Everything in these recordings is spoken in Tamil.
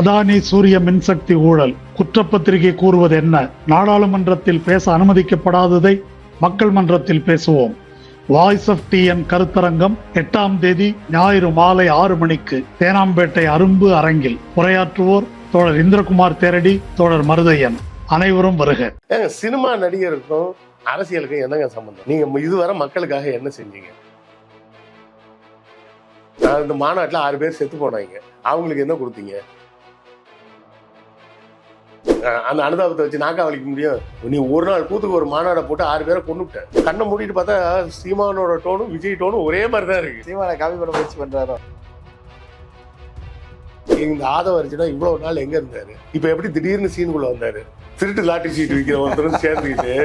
அதானி சூரிய மின்சக்தி ஊழல். குற்றப்பத்திரிகை கூறுவது என்ன? நாடாளுமன்றத்தில் பேச அனுமதிக்கப்படாததை மக்கள் மன்றத்தில் பேசுவோம். வாய்ஸ் ஆஃப் டிஎன் கருத்தரங்கம் எட்டாம் தேதி ஞாயிறு மாலை ஆறு மணிக்கு தேனாம்பேட்டை அரும்பு அரங்கில் உரையாற்றுவோர் தோழர் இந்திரகுமார் தேரடி தோழர் மருதையன். அனைவரும் வருக. சினிமா நடிகருக்கும் அரசியலுக்கும் என்னங்க சம்பந்தம்? நீங்க இதுவரை மக்களுக்காக என்ன செஞ்சீங்க? நான் இந்த மாநாட்டில் ஆறு பேர் செத்து போனாங்க. அவங்களுக்கு என்ன கொடுத்தீங்க? அந்த அனுதாபத்தை வச்சு நாக்கா வலிக்க முடியும். நீ ஒரு நாள் கூத்துக்கு ஒரு மாநாடை போட்டு ஆறு பேரை கொண்டுட்டேன் கண்ணை மூடிட்டு பார்த்தா சீமானோட டோனும் விஜய் டோனும் ஒரே மாதிரி தான் இருக்கு. சீமானை காப்பி பண்ண முயற்சி பண்றாரோ? இந்த ஆதவ அர்ஜுனா இவ்வளவு நாள் எங்க இருந்தாரு? இப்ப எப்படி திடீர்னு சீனுக்குள்ள வந்தாரு? திருட்டு லாட்டி சீட் விற்கிற ஒருத்தரும் சேர்ந்துக்கிட்டு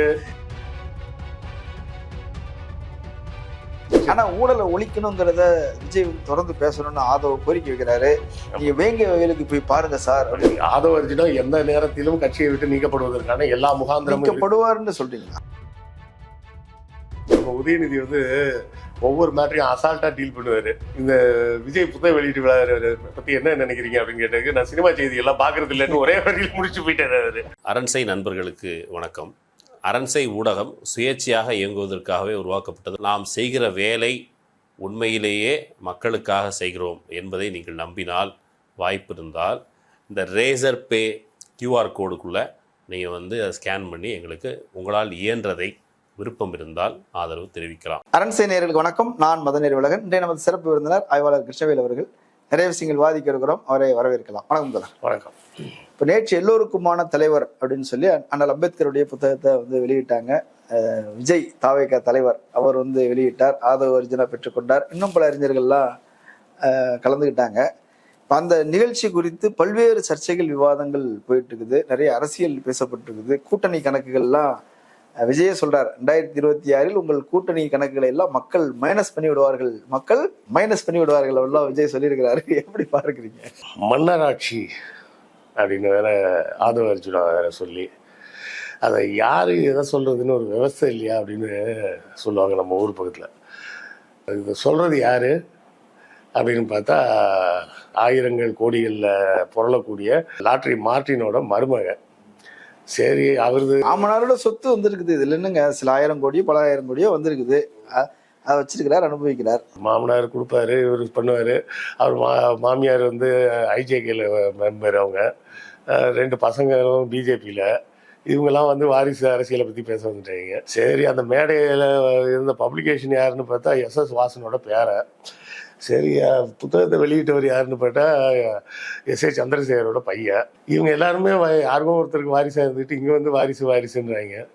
ஆனா ஊழலை ஒழிக்கணுங்கிறத விஜய் தொடர்ந்து பேசணும்னு ஆதவ கோரிக்கை வைக்கிறாரு. நீங்க வேங்க வயலுக்கு போய் பாருங்க சார். ஆதவ அர்ஜுனா எந்த நேரத்திலும் கட்சியை விட்டு நீக்கப்படுவதற்கான எல்லா முகாந்திரமும் இருக்கு. நீக்கப்படுவாருன்னு சொல்றீங்களா நம்ம உதயநிதி வந்து ஒவ்வொரு மேட்டரையும் அசால்ட்டா டீல் பண்ணுவாரு. இந்த விஜய் புத்தக வெளியீட்டு விழா பத்தி என்ன நினைக்கிறீங்க அப்படின்னு கேட்டதுக்கு நான் சினிமா செய்தி எல்லாம் பாக்குறது இல்லைன்னு ஒரே வரியில் முடிச்சு போயிட்டாரு அவரு. அரண்சை நண்பர்களுக்கு வணக்கம். அரண்சை ஊடகம் சுயேட்சையாக இயங்குவதற்காகவே உருவாக்கப்பட்டது. நாம் செய்கிற வேலை உண்மையிலேயே மக்களுக்காக செய்கிறோம் என்பதை நீங்கள் நம்பினால் வாய்ப்பு இருந்தால் இந்த ரேசர் பே கியூஆர் கோடுக்குள்ளே நீங்கள் வந்து அதை ஸ்கேன் பண்ணி எங்களுக்கு உங்களால் இயன்றதை விருப்பம் இருந்தால் ஆதரவு தெரிவிக்கலாம். அரண்சை நேர்களுக்கு வணக்கம். நான் மதநேர் உலகன் இன்றைய நமது சிறப்பு விருந்தினர் ஆய்வாளர் கிருஷ்ணவேல் அவர்கள். நிறைய விஷயங்கள் வாதிக்க இருக்கிறோம் அவரை வரவேற்கலாம். வணக்கம் தோழர். வணக்கம். இப்போ நேற்று எல்லோருக்குமான தலைவர் அப்படின்னு சொல்லி அண்ணல் அம்பேத்கருடைய புத்தகத்தை வந்து வெளியிட்டாங்க. விஜய் தாவேகா தலைவர். அவர் வந்து வெளியிட்டார். ஆதவ அர்ஜுனா பெற்றுக்கொண்டார். இன்னும் பல அறிஞர்கள்லாம் கலந்துக்கிட்டாங்க இப்ப அந்த நிகழ்ச்சி குறித்து பல்வேறு சர்ச்சைகள் விவாதங்கள் போயிட்டு இருக்குது. நிறைய அரசியல் பேசப்பட்டிருக்குது. கூட்டணி கணக்குகள்லாம் விஜய சொல்றார் ரெண்டாயிரத்தி இருபத்தி ஆறில் உங்கள் கூட்டணி கணக்குகளை எல்லாம் மக்கள் மைனஸ் பண்ணி விடுவார்கள். மக்கள் மைனஸ் பண்ணி விடுவார்கள் எல்லாம் விஜய் சொல்லியிருக்கிறாரு. எப்படி பார்க்குறீங்க? மன்னராட்சி அப்படின்னு வேற ஆதவ அர்ஜுனா வேற சொல்லி அதை யாரு எதை சொல்றதுன்னு ஒரு விவசாய இல்லையா அப்படின்னு சொல்லுவாங்க நம்ம ஊர் பக்கத்தில். இது சொல்றது யாரு அப்படின்னு பார்த்தா ஆயிரங்கள் கோடிகளில் புரளக்கூடிய லாட்ரி மார்ட்டினோட மருமகன். சரி அவரது மாமனாரோட சொத்து வந்திருக்குது. இதுல என்னங்க? சில ஆயிரம் கோடியோ பல ஆயிரம் கோடியோ வந்திருக்குது. அதை வச்சிருக்கிறார் அனுபவிக்கிறார். மாமனார் கொடுப்பாரு இவர் பண்ணுவார். அவர் மா மாமியார் வந்து ஐஜேகேல மெம்பர் அவங்க. ரெண்டு பசங்களும் பிஜேபியில். இவங்கெல்லாம் வந்து வாரிசு அரசியலை பற்றி பேச வந்துட்டாங்க. சரி அந்த மேடையில் இருந்த பப்ளிகேஷன் யாருன்னு பார்த்தா எஸ்எஸ் வாசனோட பேரை. சரி புத்தகத்தை வெளியிட்டவர் யாருன்னு பார்த்தா எஸ். ஏ. சந்திரசேகரோட பையன். இவங்க எல்லாருமே வ- யாருக்கும் ஒருத்தருக்கு வாரிசாக இருந்துட்டு இங்கே வந்து வாரிசு வாரிசுன்றாங்க.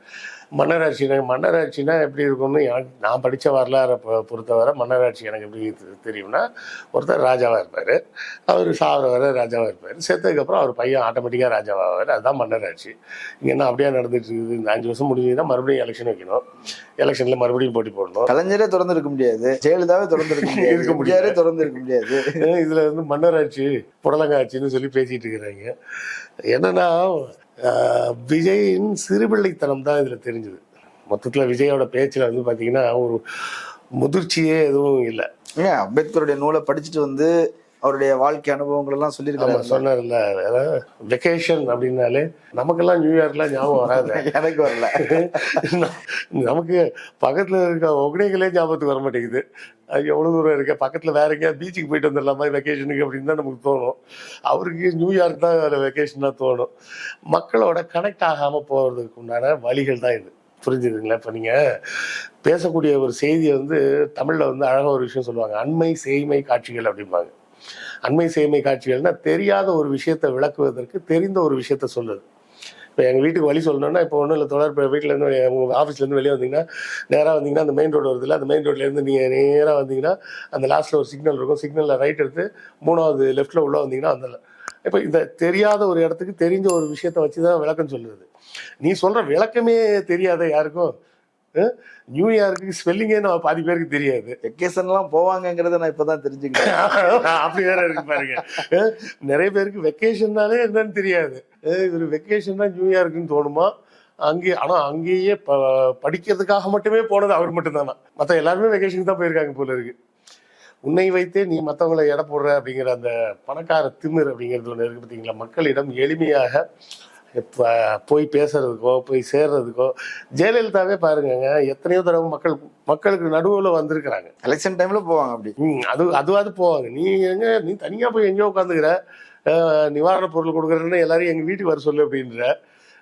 மன்னராட்சினா மன்னராட்சினா எப்படி இருக்கும்னு எனக்கு நான் படித்த வரலாறை பொறுத்தவரை மன்னராட்சி எனக்கு எப்படி தெரியும்னா ஒருத்தர் ராஜாவாக இருப்பார். அவர் சாவர வரை ராஜாவாக இருப்பார். செத்ததுக்கப்புறம் அவர் பையன் ஆட்டோமேட்டிக்காக ராஜாவாக அதுதான் மன்னராட்சி. இங்கே என்ன அப்படியே நடந்துட்டு இருக்குது? இந்த அஞ்சு வருஷம் முடிஞ்சதுன்னா மறுபடியும் எலெக்ஷன் வைக்கணும். எலெக்ஷனில் மறுபடியும் போட்டி போடணும். கலைஞரே திறந்து இருக்க முடியாது. ஜெயலலிதாவே திறந்து இருக்க முடியாது. இருக்க முடியாது. எம்ஜிஆரே திறந்து இருக்க முடியாது. இதில் வந்து மன்னராட்சி புடலங்காட்சின்னு சொல்லி பேசிட்டு இருக்கிறாங்க. என்னன்னா விஜயின் சிறுபிள்ளைத்தனம் தான் இதில் தெரிஞ்சுது. மொத்தத்தில் விஜயோட பேச்சில் வந்து பார்த்தீங்கன்னா ஒரு முதிர்ச்சியே எதுவும் இல்லை. ஏன் அம்பேத்கருடைய நூலை படிச்சுட்டு வந்து அவருடைய வாழ்க்கை அனுபவங்கள் எல்லாம் சொல்லியிருக்காரு. சொன்னார்ல வெக்கேஷன் அப்படின்னாலே நமக்கெல்லாம் நியூயார்க்லாம் ஞாபகம் வராது. எனக்கு வரல. நமக்கு பக்கத்துல இருக்க ஒகனைகளே ஞாபகத்துக்கு வர மாட்டேங்குது. அது எவ்வளவு தூரம் இருக்கு? பக்கத்துல வேற எங்கேயாவது பீச்சுக்கு போயிட்டு வந்துடலாமா? வெக்கேஷனுக்கு அப்படின்னு தான் நமக்கு தோணும். அவருக்கு நியூயார்க் தான் வெக்கேஷன் தான் தோணும். மக்களோட கனெக்ட் ஆகாம போறதுக்கு உண்டான வழிகள் தான் இது. புரிஞ்சுதுங்களா? இப்போ நீங்க பேசக்கூடிய ஒரு செய்தியை வந்து தமிழ்ல வந்து அழகா ஒரு விஷயம் சொல்லுவாங்க. அண்மை செய்மை காட்சிகள் அப்படிம்பாங்க. அண்மை சேமை காட்சிகள்னா தெரியாத ஒரு விஷயத்தை விளக்குவதற்கு தெரிந்த ஒரு விஷயத்த சொல்லுது. இப்போ எங்கள் வீட்டுக்கு வழி சொல்லணும்னா இப்போ ஒன்றும் இல்லை தொடர் இப்போ வீட்டிலேருந்து உங்கள் ஆஃபீஸ்லேருந்து வெளியே வந்தீங்கன்னா நேராக வந்தீங்கன்னா அந்த மெயின் ரோடு வருதுல்ல அந்த மெயின் ரோட்லேருந்து நீங்கள் நேராக வந்தீங்கன்னா அந்த லாஸ்ட்டில் ஒரு சிக்னல் இருக்கும். சிக்னலில் ரைட் எடுத்து மூணாவது லெஃப்ட்டில் உள்ளே வந்தீங்கன்னா அந்த இப்போ இந்த தெரியாத ஒரு இடத்துக்கு தெரிஞ்ச ஒரு விஷயத்த வச்சு தான் விளக்கம் சொல்லுது. நீ சொல்கிற விளக்கமே தெரியாத யாருக்கும் அஹ், நியூயார்க்கு ஸ்பெல்லிங்கே நான் பாதி பேருக்கு தெரியாது. வெக்கேஷன் எல்லாம் போவாங்கங்கிறத நான் இப்பதான் தெரிஞ்சுக்கிட்டேன். அப்படி வேற இருக்கு பாருங்க. நிறைய பேருக்கு வெக்கேஷன்னாலே என்னன்னு தெரியாது. இவர் வெக்கேஷன்னா நியூயார்க்குன்னு தோணுமா? அங்கே ஆனா அங்கேயே ப- படிக்கிறதுக்காக மட்டுமே போனது அவர் மட்டும்தானா? மத்த எல்லாருமே வெக்கேஷனுக்கு தான் போயிருக்காங்க போல இருக்கு. உன்னை வைத்தே நீ மற்றவங்களை எடை போடுற அப்படிங்கிற அந்த பணக்கார திமிர் அப்படிங்கிறது ஒன்று இருக்கு பார்த்தீங்களா மக்களிடம் எளிமையாக இப்போ போய் பேசுறதுக்கோ போய் சேர்றதுக்கோ ஜெயலலிதாவே பாருங்கங்க எத்தனையோ தடவை மக்கள் மக்களுக்கு நடுவில் வந்திருக்கிறாங்க. எலெக்ஷன் டைம்ல போவாங்க அப்படி. ம், அது அதுவாது போவாங்க. நீ எங்க நீ தனியா போய் எங்கேயோ உட்காந்துக்கிற நிவாரணப் பொருள் கொடுக்குறேன்னு எல்லாரையும் எங்க வீட்டுக்கு வர சொல்லு அப்படின்ற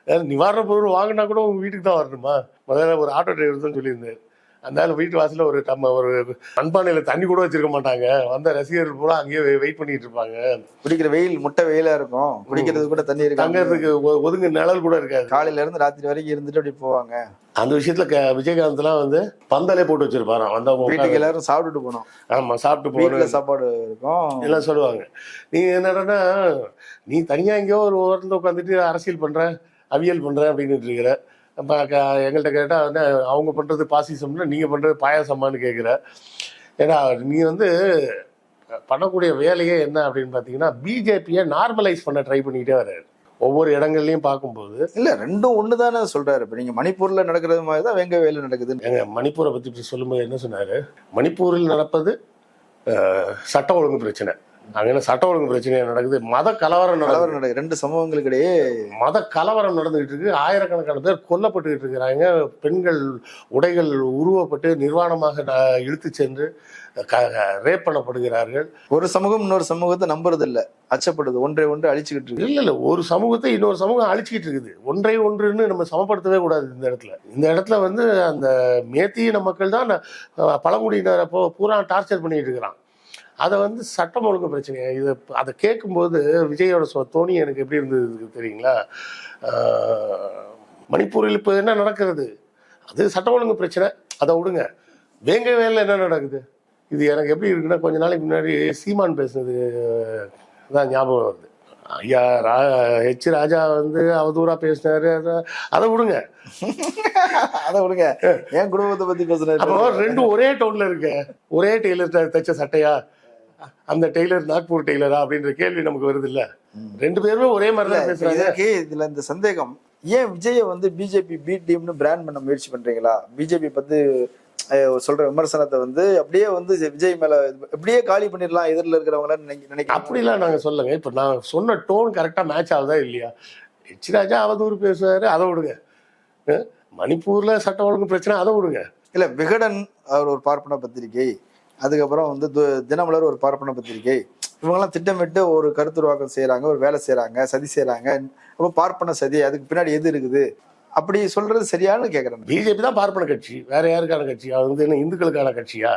அஹ், நிவாரணப் பொருள் வாங்கினா கூட உங்க வீட்டுக்கு தான் வரணுமா? முதல்ல ஒரு ஆட்டோ டிரைவர் தான் சொல்லியிருந்தாரு. அந்த ஆள் வீட்டு வாசல்ல ஒரு நம்ம ஒரு மண்பானையில தண்ணி கூட வச்சிருக்க மாட்டாங்க. வந்த ரசிகர்கள் பூரா அங்கேயே வெயிட் பண்ணிட்டு இருப்பாங்க. குடிக்கிற வெயில் முட்டை வெயிலா இருக்கும். குடிக்கிறது கூட தண்ணி இருக்காங்க தங்கறதுக்கு ஒதுங்க நிழல் கூட இருக்காது. காலையில இருந்து ராத்திரி வரைக்கும் இருந்துட்டு அப்படி போவாங்க. அந்த விஷயத்துல க- விஜயகாந்த்லாம் வந்து பந்தலே போட்டு வச்சிருப்பாராம் வந்தவங்க வீட்டுக்கு. எல்லாரும் சாப்பிட்டுட்டு போனோம் ஆமா சாப்பிட்டு போகணும். சாப்பாடு இருக்கும். எல்லாம் சொல்லுவாங்க. நீ என்னடனா நீ தனியா எங்கேயோ ஒரு ஓரத்தில் உட்காந்துட்டு அரசியல் பண்ற அவியல் பண்ற அப்படின்னு இருக்கிற அப்ப க- எங்கள்கிட்ட கேட்டா வந்து அவங்க பண்றது பாசிசம்னா நீங்க பண்றது பாயாசமான்னு கேட்குற. ஏன்னா நீ வந்து பண்ணக்கூடிய வேலையே என்ன அப்படின்னு பார்த்தீங்கன்னா பிஜேபியை நார்மலைஸ் பண்ண ட்ரை பண்ணிக்கிட்டே வர்றாரு. ஒவ்வொரு இடங்கள்லையும் பார்க்கும்போது இல்ல ரெண்டும் ஒண்ணுதானே சொல்றாரு. இப்ப நீங்க மணிப்பூர்ல நடக்கிறது மாதிரி தான் வெங்க வேலு நடக்குது எங்க மணிப்பூரை பத்தி இப்படி சொல்லும்போது என்ன சொன்னாரு? மணிப்பூரில் நடப்பது சட்ட ஒழுங்கு பிரச்சனை. அங்க சட்ட ஒழுங்கு பிரச்சனை நடக்குது? மத கலவரம் கலவரம் நடக்குது. ரெண்டு சமூகங்களுக்கு இடையே மத கலவரம் நடந்துகிட்டு இருக்கு. ஆயிரக்கணக்கான பேர் கொல்லப்பட்டுக்கிட்டு இருக்கிறாங்க. பெண்கள் உடைகள் உருவப்பட்டு நிர்வாணமாக இழுத்து சென்று ரேப் பண்ணப்படுகிறார்கள். ஒரு சமூகம் இன்னொரு சமூகத்தை நம்புறது இல்ல அச்சப்படுது. ஒன்றை ஒன்று அழிச்சுக்கிட்டு இருக்கு. இல்ல இல்ல. ஒரு சமூகத்தை இன்னொரு சமூகம் அழிச்சிக்கிட்டு இருக்குது. ஒன்றை ஒன்றுன்னு நம்ம சமப்படுத்தவே கூடாது இந்த இடத்துல. இந்த இடத்துல வந்து அந்த மேத்தியின மக்கள் தான் பழங்குடியினரை பூரா டார்ச்சர் பண்ணிட்டு இருக்கிறான். அதை வந்து சட்டம் ஒழுங்கு பிரச்சனை இது அதை கேட்கும்போது விஜயோட தோணி எனக்கு எப்படி இருந்தது தெரியுங்களா? மணிப்பூரில் இப்போ என்ன நடக்கிறது? அது சட்டம் ஒழுங்கு பிரச்சனை. அதை விடுங்க. வேங்க வேலையில் என்ன நடக்குது? இது எனக்கு எப்படி இருக்குன்னா கொஞ்ச நாளைக்கு முன்னாடி சீமான் பேசுனது தான் ஞாபகம் வருது. ஐயா ரா ஹெச் ராஜா வந்து அவதூறா பேசினாரு. அத- விடுங்க. அதை விடுங்க. என் குடும்பத்தை பத்தி பேசுறாரு? ரெண்டும் ஒரே டவுன்ல இருக்கு. ஒரே டெய்லர் தைச்ச சட்டையா? அந்த டெய்லர் நாக்பூர் டெய்லரா அப்படின்ற கேள்வி நமக்கு வருது இல்ல ரெண்டு பேருமே ஒரே மாதிரி தான் பேசுறாங்க. இதுல இந்த சந்தேகம் ஏன் விஜய வந்து பிஜேபி பி டீம்னு பிராண்ட் பண்ண முயற்சி பண்றீங்களா? பிஜேபி பத்தி சொல்ற விமர்சனத்தை வந்து அப்படியே வந்து விஜய் மேல அப்படியே காலி பண்ணிடலாம் எதிரில் இருக்கிறவங்கள நினைக்கிறேன் அப்படிலாம் நாங்க சொல்லுங்க இப்ப நான் சொன்ன டோன் கரெக்டா மேட்ச் ஆகுதா இல்லையா? ஹெச் ராஜா அவதூறு பேசுவாரு அதை விடுங்க. மணிப்பூர்ல சட்டம் ஒழுங்கு பிரச்சனை அதை விடுங்க. இல்ல விகடன் அவர் ஒரு பார்ப்பன பத்திரிகை. அதுக்கப்புறம் வந்து தினமலர் ஒரு பார்ப்பன பத்திரிகை. இவங்கெல்லாம் திட்டமிட்டு ஒரு கருத்துருவாக்கம் செய்கிறாங்க ஒரு வேலை செய்கிறாங்க சதி செய்கிறாங்க அப்போ பார்ப்பன சதி அதுக்கு பின்னாடி எது இருக்குது? அப்படி சொல்றது சரியானு கேக்குறேன். பிஜேபி தான் பார்ப்பன கட்சி. வேற யாருக்கான கட்சி? அது வந்து என்ன இந்துக்களுக்கான கட்சியா?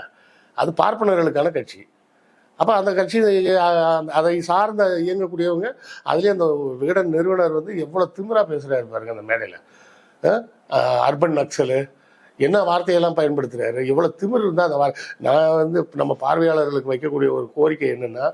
அது பார்ப்பனர்களுக்கான கட்சி. அப்ப அந்த கட்சி அதை சார்ந்த இயங்கக்கூடியவங்க அதுலயும் அந்த விகடன் நிறுவனர் வந்து எவ்வளவு திமிராக பேசுறாரு பாருங்க அந்த மேடையில. அர்பன் நக்சலு என்ன வார்த்தையெல்லாம் பயன்படுத்துறாரு? எவ்வளோ திமிர் இருந்தால் அந்த வார் நான் வந்து நம்ம பார்வையாளர்களுக்கு வைக்கக்கூடிய ஒரு கோரிக்கை என்னென்னா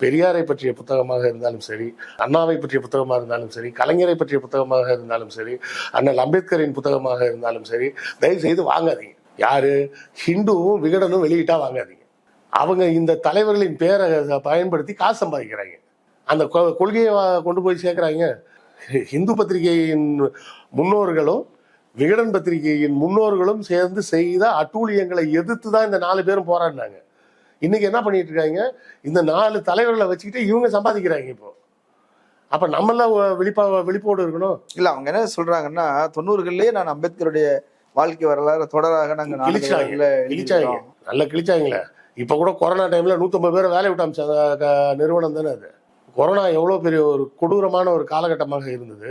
பெரியாரை பற்றிய புத்தகமாக இருந்தாலும் சரி அண்ணாவை பற்றிய புத்தகமாக இருந்தாலும் சரி கலைஞரை பற்றிய புத்தகமாக இருந்தாலும் சரி அண்ணல் அம்பேத்கரின் புத்தகமாக இருந்தாலும் சரி தயவு செய்து வாங்காதீங்க. யாரு? ஹிந்துவும் விகடனும் வெளியிட்டா வாங்காதீங்க. அவங்க இந்த தலைவர்களின் பேரை பயன்படுத்தி காசு சம்பாதிக்கிறாங்க. அந்த கொ- கொள்கையை கொண்டு போய் சேர்க்குறாங்க. ஹிந்து பத்திரிகையின் முன்னோர்களும் விகடன் பத்திரிகையின் முன்னோர்களும் சேர்ந்து செய்த அட்டூழியங்களை எதிர்த்து தான் இந்த நாலு பேரும் போராடினாங்க. இன்னைக்கு என்ன பண்ணிட்டு இருக்காங்க? இந்த நாலு தலைவர்களை வச்சுக்கிட்டு இவங்க சம்பாதிக்கிறாங்க இப்போ. அப்ப நம்மளாம் விழிப்பா விழிப்போடு இருக்கணும். இல்ல அவங்க என்ன சொல்றாங்கன்னா தொண்ணூறுகள்லயே நான் அம்பேத்கருடைய வாழ்க்கை வரலாறு தொடராக நாங்க கிழிச்சாங்க கிழிச்சாங்க. நல்லா கிழிச்சாங்களே. இப்ப கூட கொரோனா டைம்ல நூத்தம்பது பேரை வேலை விட்டு அமைச்ச நிறுவனம் தானே அது. கொரோனா எவ்வளவு பெரிய ஒரு கொடூரமான ஒரு காலகட்டமாக இருந்தது.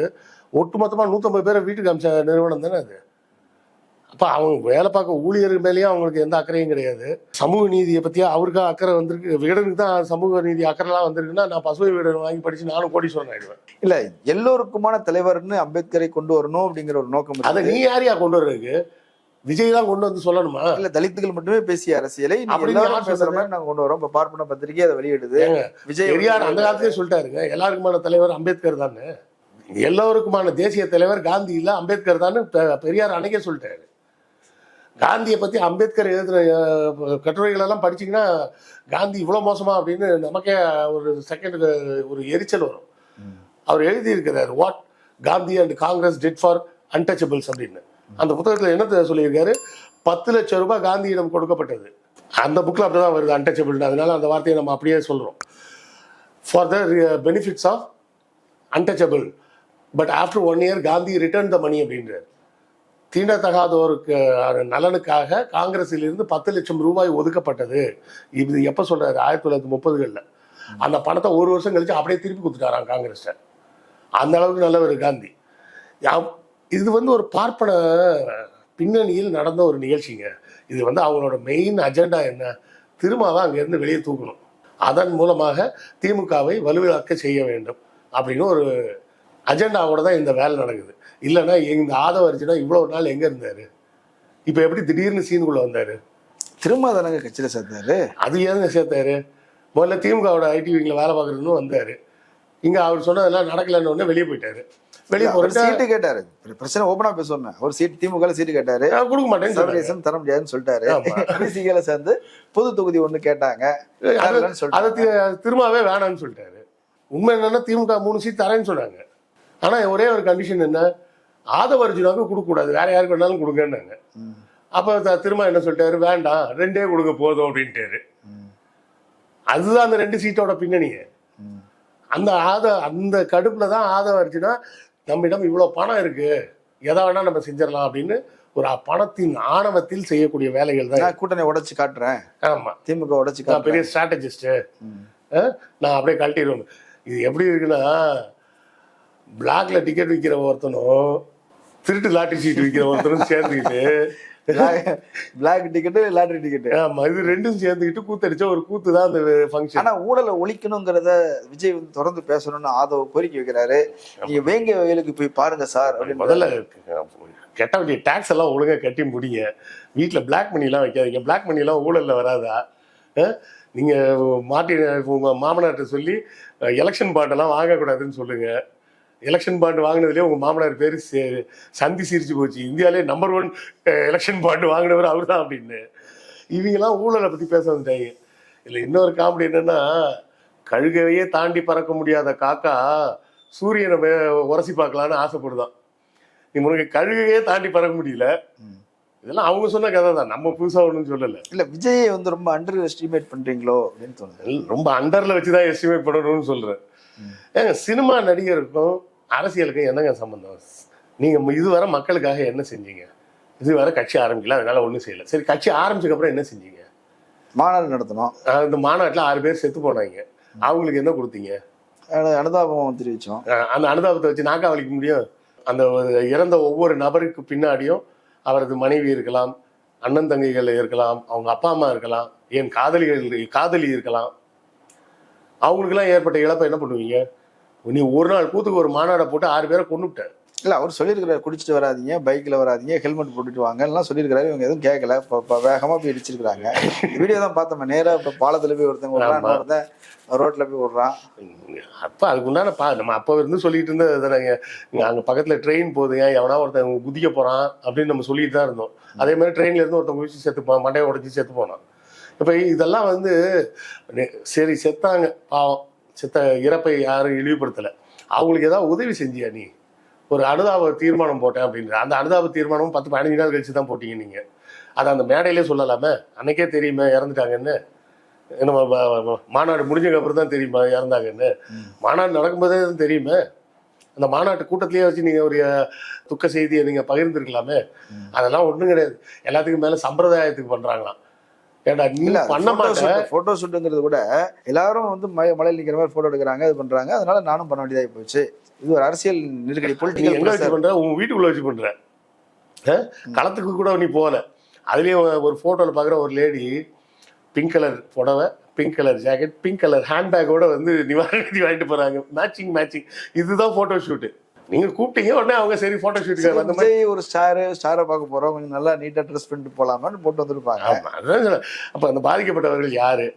ஒட்டுமொத்தமா நூத்தம்பது பேரை வீட்டுக்கு அமைச்ச நிறுவனம் தானே அது? அப்ப அவங்க வேலை பார்க்க ஊழியர்கள் மேலேயும் அவங்களுக்கு எந்த அக்கறையும் கிடையாது. சமூக நீதியை பத்தியா அவருக்கா அக்கறை வந்திருக்கு? விகடனுக்கு தான் சமூக நீதி அக்கறைலாம் வந்திருக்குன்னா நான் பசுமை விகடன் வாங்கி படிச்சு நானும் கோடீஸ்வரன் ஆயிடுவேன். இல்ல எல்லோருக்குமான தலைவர்னு அம்பேத்கரை கொண்டு வரணும் அப்படிங்கிற ஒரு நோக்கம் அதை நீ யாரையா கொண்டு வர்றதுக்கு? விஜய் தான் கொண்டு வந்து சொல்லணுமா? இல்ல தலித்துகள் மட்டுமே பேசிய அரசியலை பேசுற? மாதிரி நாங்க கொண்டு வரோம். இப்ப பார்ப்பன பத்திரிகை அதை வெளியிடுது. விஜய் பெரியார் அந்த காலத்திலே சொல்லிட்டாருங்க எல்லாருக்குமான தலைவர் அம்பேத்கர் தானே? எல்லோருக்குமான தேசிய தலைவர் காந்தி இல்லை அம்பேத்கர் தான் பெரியார் அன்னைக்கே சொல்லிட்டாரு. காந்தியை பற்றி அம்பேத்கர் எழுதின கட்டுரைகளெல்லாம் படிச்சிங்கன்னா படிச்சீங்கன்னா காந்தி இவ்வளோ மோசமா அப்படின்னு நமக்கே ஒரு செகண்டுக்கு ஒரு எரிச்சல் வரும். அவர் எழுதியிருக்கிறார் what Gandhi and Congress did for untouchables அப்படின்னு. அந்த புத்தகத்தில் என்ன சொல்லியிருக்காரு? பத்து லட்சம் ரூபாய் காந்தியிடம் கொடுக்கப்பட்டது. அந்த புக்கில் அப்படி தான் வருது அன்டச்சபிள்னு அதனால அந்த வார்த்தையை நம்ம அப்படியே சொல்கிறோம் for the benefits of untouchable but after one year Gandhi return the money அப்படின்றார். தீண்டத்தகாதோருக்கு நலனுக்காக காங்கிரஸிலிருந்து பத்து லட்சம் ரூபாய் ஒதுக்கப்பட்டது. இது எப்போ சொல்கிறாரு ஆயிரத்தி தொள்ளாயிரத்தி முப்பதுகளில். அந்த பணத்தை ஒரு வருஷம் கழிச்சு அப்படியே திருப்பி கொடுத்துட்டாராம் காங்கிரஸ்ட அந்த அளவுக்கு நல்லவர் காந்தி. இது வந்து ஒரு பார்ப்பன பின்னணியில் நடந்த ஒரு நிகழ்ச்சிங்க. இது வந்து அவங்களோட மெயின் அஜெண்டா என்ன? திருமாவை அங்கேருந்து வெளியே தூக்கணும். அதன் மூலமாக திமுகவை வலுவிழக்க செய்ய வேண்டும். அப்படின்னு ஒரு அஜெண்டாவோட தான் இந்த வேலை நடக்குது. இல்லைன்னா இந்த ஆதவ அர்ஜுனா இவ்வளோ நாள் எங்கே இருந்தார்? இப்போ எப்படி திடீர்னு சீனுக்குள்ளே வந்தார்? திரும்ப தானங்க கட்சியில சேர்த்தாரு? அது ஏங்க சேர்த்தாரு? முதல்ல திமுகவோட ஐடி விங்கில் வேலை பார்க்குறதுன்னு வந்தார். இங்கே அவர் சொன்னதெல்லாம் நடக்கலைன்னு உடனே வெளியே போயிட்டாரு. வெளியே போயிட்டு சீட்டு கேட்டாரு. பிரச்சனை ஓபனா பேசுவோம். அவர் சீட் திமுக சீட்டு கேட்டாரு. கொடுக்க. சர்வதேசம் தர முடியாதுன்னு சொல்லிட்டாரு. ஆமா. பிசிகல சேர்ந்து பொது தொகுதி ஒண்ணு கேட்டாங்க. அது- திரும்பவே வேணாம்னு சொல்லிட்டாரு. உண்மை என்னன்னா திமுக மூணு சீட் தரேன்னு சொன்னாங்க. ஆனா ஒரே ஒரு கண்டிஷன் என்ன? ஆதவ அர்ஜுனாவுக்கு கொடுக்கக்கூடாது. வேற யாருக்கு வேணாலும் கொடுங்கன்னாங்க. அப்போ திரும்ப என்ன சொல்லிட்டாரு? வேண்டாம் ரெண்டே கொடுங்க போதும் அப்படின்ட்டாரு. ம். அதுதான் அந்த ரெண்டு சீட்டோட பின்னணியே. அந்த ஆத அந்த கடுப்புல தான் ஆதவ அர்ஜுனா நம்மிடம் இவ்வளோ பணம் இருக்கு. எதை வேணா நம்ம செஞ்சிடலாம் அப்படின்னு ஒரு பணத்தின் ஆணவத்தில் செய்யக்கூடிய வேலைகள் தான் கூட்டணி உடைச்சு காட்டுறேன். ஆமா. திமுக உடைச்சு காட்டுறேன் பெரிய ஸ்ட்ராட்டஜிஸ்ட் ம். நான் அப்படியே கழட்டிடுவேன். இது எப்படி இருக்குன்னா பிளாக்ல டிக்கெட் விற்கிற ஒருத்தனும் திருட்டு லாட்டரி சீட் விற்கிற ஒருத்தனும் சேர்ந்துக்கிட்டு பிளாக் டிக்கெட் லாட்டரி டிக்கெட் ஆமா இது ரெண்டும் சேர்ந்துக்கிட்டு கூத்தடிச்ச ஒரு கூத்து தான் அந்த ஃபங்க்ஷன் ஆனா ஊழலை ஒழிக்கணுங்கிறத விஜய் வந்து தொடர்ந்து பேசணும்னு ஆதவ கோரிக்கை வைக்கிறாரு. நீங்க வேங்க வயலுக்கு போய் பாருங்க சார் அப்படின்னு. முதல்ல கட்ட வேண்டிய டேக்ஸ் எல்லாம் ஒழுங்கா கட்டி முடிங்க. வீட்டுல பிளாக் மணி எல்லாம் வைக்காதீங்க. பிளாக் மணி எல்லாம் ஊழல்ல வராதா? அஹ்? நீங்க மாட்டி உங்க மாமனார்ட்ட சொல்லி எலெக்ஷன் பாண்டெல்லாம் வாங்கக்கூடாதுன்னு சொல்லுங்க. எலெக்ஷன் பாண்டு வாங்கினதுலேயே உங்க மாமனார் பேர் சந்தி சிரிச்சு போச்சு. இந்தியாவிலே நம்பர் ஒன் எலெக்ஷன் பாண்டு வாங்கினவர் அவர் தான் அப்படின்னு. இவங்கெல்லாம் ஊழலை பத்தி பேச வந்துட்டாங்க. இதுல இன்னொரு காமெடி என்னன்னா கழுகையே தாண்டி பறக்க முடியாத காக்கா சூரியனை உரசி பார்க்கலான்னு ஆசைப்படுதான். நீ உனக்கு கழுகையே தாண்டி பறக்க முடியல. இதெல்லாம் அவங்க சொன்ன கதை தான் நம்ம புதுசா ஒன்றும் சொல்லல. இல்ல விஜயை வந்து ரொம்ப அண்டர் எஸ்டிமேட் பண்றீங்களோ அப்படின்னு தோணுது. ரொம்ப அண்டர்ல வச்சுதான் எஸ்டிமேட் பண்ணணும்னு சொல்றேன். ஏங்க சினிமா நடிகருக்கும் அரசியலுக்கும் என்னங்க சம்பந்தம்? நீங்க ம- இதுவரை மக்களுக்காக என்ன செஞ்சீங்க? இதுவரை கட்சி ஆரம்பிக்கல அதனால ஒன்றும் செய்யல. சரி கட்சி ஆரம்பிச்சதுக்கு அப்புறம் என்ன செஞ்சீங்க? மாநாடு நடத்தணும். ஆஹ் இந்த மாநாட்டில் ஆறு பேர் செத்து போனாங்க. அவங்களுக்கு என்ன கொடுத்தீங்க? அனு- அனுதாபம் தெரிவிச்சோம் ஆஹ் அந்த அனுதாபத்தை வச்சு நாக்கா வலிக்க முடியும்? அந்த இறந்த ஒவ்வொரு நபருக்கு பின்னாடியும் அவரது மனைவி இருக்கலாம் அண்ணன் தங்கைகள் இருக்கலாம் அவங்க அப்பா அம்மா இருக்கலாம் ஏன் காதலிகள் காதலி இருக்கலாம். அவங்களுக்கெல்லாம் ஏற்பட்ட இழப்பை என்ன பண்ணுவீங்க? நீ ஒரு நாள் கூத்துக்கு ஒரு மாநாடை போட்டு ஆறு பேரை கொண்டுவிட்ட இல்ல அவர் சொல்லியிருக்கிறாரு குடிச்சிட்டு வராதீங்க பைக்ல வராதீங்க ஹெல்மெட் போட்டுட்டு வாங்க எல்லாம் சொல்லியிருக்காரு இவங்க எதுவும் கேட்கல இப்ப- இப்ப வேகமா போய் இடிச்சிருக்காங்க வீடியோ தான் பார்த்தோம் நேரா இப்ப பாலத்துல போய் ஒருத்தன் விடுறான். ஒருத்தன் ரோட்ல போய் விடுறான் அப்போ அதுக்கு உண்டான பா நம்ம அப்போ இருந்து சொல்லிட்டு இருந்தது தானேங்க அங்கே பக்கத்தில் ட்ரெயின் போகுதுங்க எவனா ஒருத்தன் குதிக்க போகிறான் அப்படின்னு நம்ம சொல்லிட்டு தான் இருந்தோம். அதே மாதிரி ட்ரெயின்ல இருந்து ஒருத்தன் குதிச்சு செத்து போனான் மண்டையை உடச்சி செத்து போனான். இப்போ இதெல்லாம் வந்து சரி செத்தாங்க பாவம். செத்த இறப்பை யாரும் இழிவுபடுத்தலை. அவங்களுக்கு ஏதாவது உதவி செஞ்சியா நீ? ஒரு அனுதாப தீர்மானம் போட்டேன் அப்படின்ற. அந்த அனுதாப தீர்மானமும் பத்து பதினஞ்சு நாள் கழிச்சு தான் போட்டீங்க நீங்கள் அதை அந்த மேடையிலே சொல்லலாமே? அன்னைக்கே தெரியுமே இறந்துட்டாங்கன்னு. நம்ம மாநாடு முடிஞ்சதுக்கு அப்புறம் தான் தெரியுமா இறந்தாங்கன்னு. மாநாடு நடக்கும்போதே தான் தெரியுமே? அந்த மாநாட்டு கூட்டத்திலேயே வச்சு நீங்க ஒரு துக்க செய்தியை நீங்க பகிர்ந்துருக்கலாமே? அதெல்லாம் ஒண்ணும் கிடையாது. எல்லாத்துக்கும் மேல சம்பிரதாயத்துக்கு பண்றாங்களாம். ஏண்டா நீ பண்ண மாட்ட. போட்டோ ஷூட்டுங்கிறது கூட எல்லாரும் வந்து மழை மழையில் நிக்கிற மாதிரி போட்டோ எடுக்கிறாங்க இது பண்றாங்க. அதனால நானும் பண்ண வேண்டியதாகி போச்சு. இது ஒரு அரசியல் நெருக்கடி பொலிட்டிக்கல் எங்க வச்சு பண்ற? உன் வீட்டுக்குள்ள வச்சு அஹ்? களத்துக்கு கூட நீ போகல. அதுலயும் ஒரு போட்டோல பாக்குற ஒரு லேடி பிங்க் கலர் புடவை pink colour jacket pink colour ஹேண்ட்பேக்கோட வந்து நிவாரணி வாங்கிட்டு போறாங்க. மேட்சிங் மேட்சிங் இதுதான் போட்டோ ஷூட் நீங்க கூப்பிட்டீங்க உடனே அவங்க சரி போட்டோ ஷூட்டுக்கு அந்த மாதிரி. ஒரு ஸ்டார் ஸ்டாரை பார்க்க போறோம். கொஞ்சம் நல்லா நீட்டா ட்ரெஸ் பண்ணிட்டு போலாமான்னு போட்டு வந்திருப்பாங்க. அதான். அப்ப அந்த பாதிக்கப்பட்டவர்கள் யாரு?